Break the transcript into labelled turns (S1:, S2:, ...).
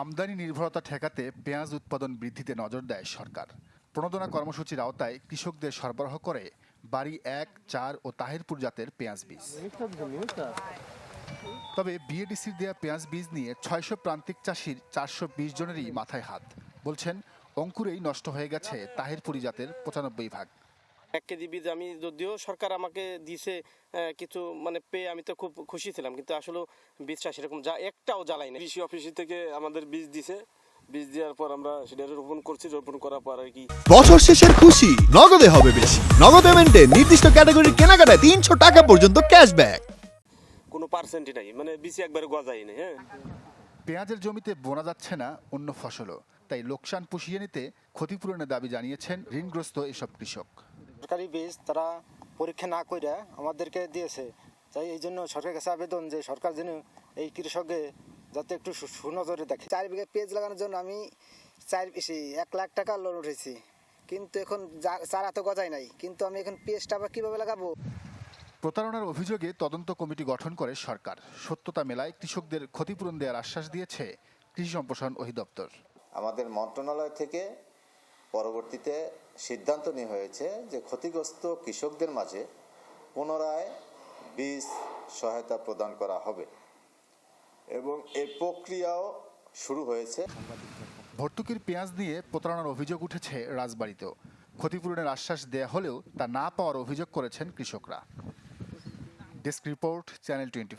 S1: আমদানি নির্ভরতা ঠেকাতে পেঁয়াজ উৎপাদন বৃদ্ধিতে নজর দেয় সরকার। প্রণোদনা কর্মসূচির আওতায় কৃষকদের সরবরাহ করে বাড়ি এক, চার ও তাহিরপুর জাতের পেঁয়াজ বীজ। তবে বিএডিসির দেয়া পেঁয়াজ বীজ নিয়ে ছয়শো প্রান্তিক চাষির চারশো বিশ জনেরই মাথায় হাত। বলছেন, অঙ্কুরেই নষ্ট হয়ে গেছে তাহিরপুরি জাতের পঁচানব্বই ভাগ।
S2: এক কেজি বীজ আমি যদিও সরকার আমাকে দিয়েছে আহ, কিছু মানে পেয়ে আমি তো খুব খুশি ছিলাম। কিন্তু আসলে বীজটা সেরকম যা একটাও জ্বালাই না
S3: কৃষি অফিস থেকে আমাদের বীজ দিছে। বীজ দেওয়ার পর আমরা সেটা রোপণ করছি। রোপণ করার পর আর কি
S4: বছর শেষের খুশি নগদে হবে বেশি। নগদ পেমেন্টে নির্দিষ্ট ক্যাটাগরির কেনাকাটায় তিনশো টাকা পর্যন্ত ক্যাশব্যাক।
S3: কোনো পার্সেন্টই নাই। মানে বিসি একবারে গজাই নেই হ্যাঁ?
S1: পেঁয়াজের জমিতে বোনা যাচ্ছে না অন্য ফসলও। তাই লোকসান পুষিয়ে নিতে ক্ষতিপূরণের দাবি জানিয়েছেন ঋণগ্রস্ত এসব কৃষক।
S5: সরকারি বীজ তারা পরীক্ষা না করে আমাদেরকে দিয়েছে। তাই এই জন্য সরকারের কাছে আবেদন যে সরকার যেন এই কৃষককে যাতে একটু সু- সুনজরে দেখে।
S6: চার বিঘা পেঁয়াজ লাগানোর জন্য আমি চার বেশি এক লাখ টাকা লোন উঠেছি। কিন্তু এখন যা- চারা তো গজাই নাই। কিন্তু আমি এখন পেঁয়াজটা আবার কীভাবে লাগাবো?
S1: প্রতারণার অভিযোগে তদন্ত কমিটি গঠন করে সরকার। সত্যতা মেলায় কৃষকদের ক্ষতিপূরণ দেওয়ার আশ্বাস দিয়েছে কৃষি সম্প্রসারণ অধিদপ্তর।
S7: আমাদের মন্ত্রণালয় থেকে পরবর্তীতে সিদ্ধান্ত নেওয়া হয়েছে যে ক্ষতিগ্রস্ত কৃষকদের মাঝে পুনরায় বীজ সহায়তা প্রদান করা হবে এবং এর প্রক্রিয়াও শুরু হয়েছে।
S1: ভর্তুকির পেঁয়াজ নিয়ে প্রতারণার অভিযোগ উঠেছে রাজবাড়িতেও। ক্ষতিপূরণের আশ্বাস দেয়া হলেও তা না পাওয়ার অভিযোগ করেছেন কৃষকরা। Desk report, channel twenty